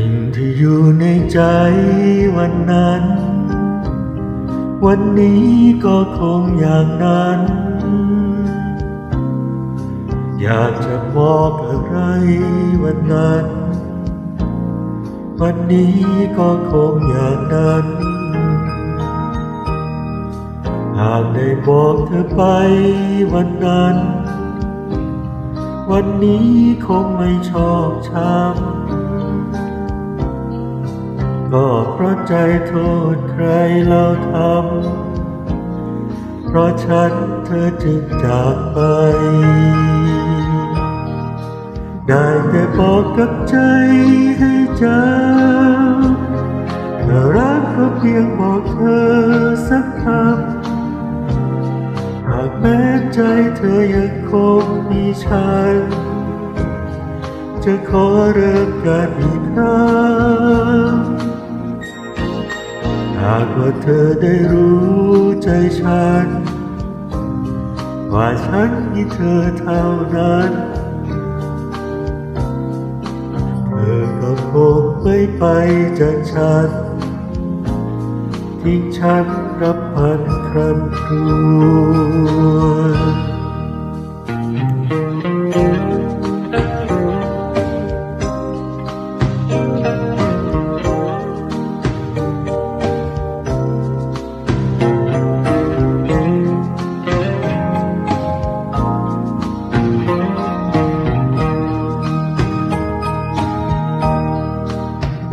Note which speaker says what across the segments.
Speaker 1: ิ่งที่อยู่ในใจวันนั้น วันนี้ก็คงอย่างนั้น อยากจะบอกอะไรวันนั้น วันนี้ก็คงอย่างนั้น หากได้บอกเธอไปวันนั้น วันนี้คงไม่ชอบช้ำ ก็เพราะใจโทษใครเราทำ เพราะฉันเธอจึงจากไป ได้แต่บอกกับใจให้จำถ้ารักก็เพียงบอกเธอสักคำ หากแม้ใจเธอยังคงมีฉันจะขอเริ่มกันอีกครั้งากว่าเธอได้รู้ใจฉัน ว่าฉันมีเธอเท่านั้น เธอก็คงไม่ไปจากฉัน ทิ้งฉันรับพันครำครวญ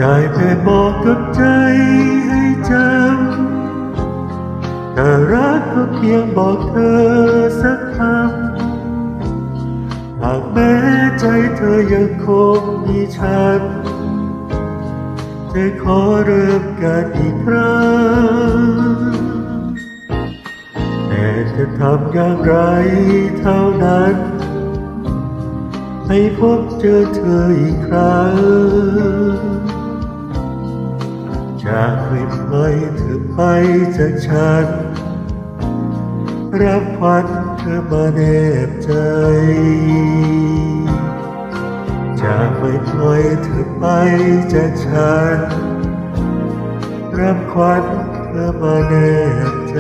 Speaker 1: ได้แต่บอกกับใจให้จำถ้ารักก็เพียงบอกเธอสักคำหากแม้ใจเธอยังคงมีฉันจะขอเริ่มกันอีกครั้งแต่จะทำอย่างไรเท่านั้น ให้พบเจอเธออีกครั้ง จะไม่ปล่อยเธอไปจากฉัน รับควันเธอมาแนบใจจะไม่ปล่อยเธอไปจากฉัน รับควันเธอมาแนบใจ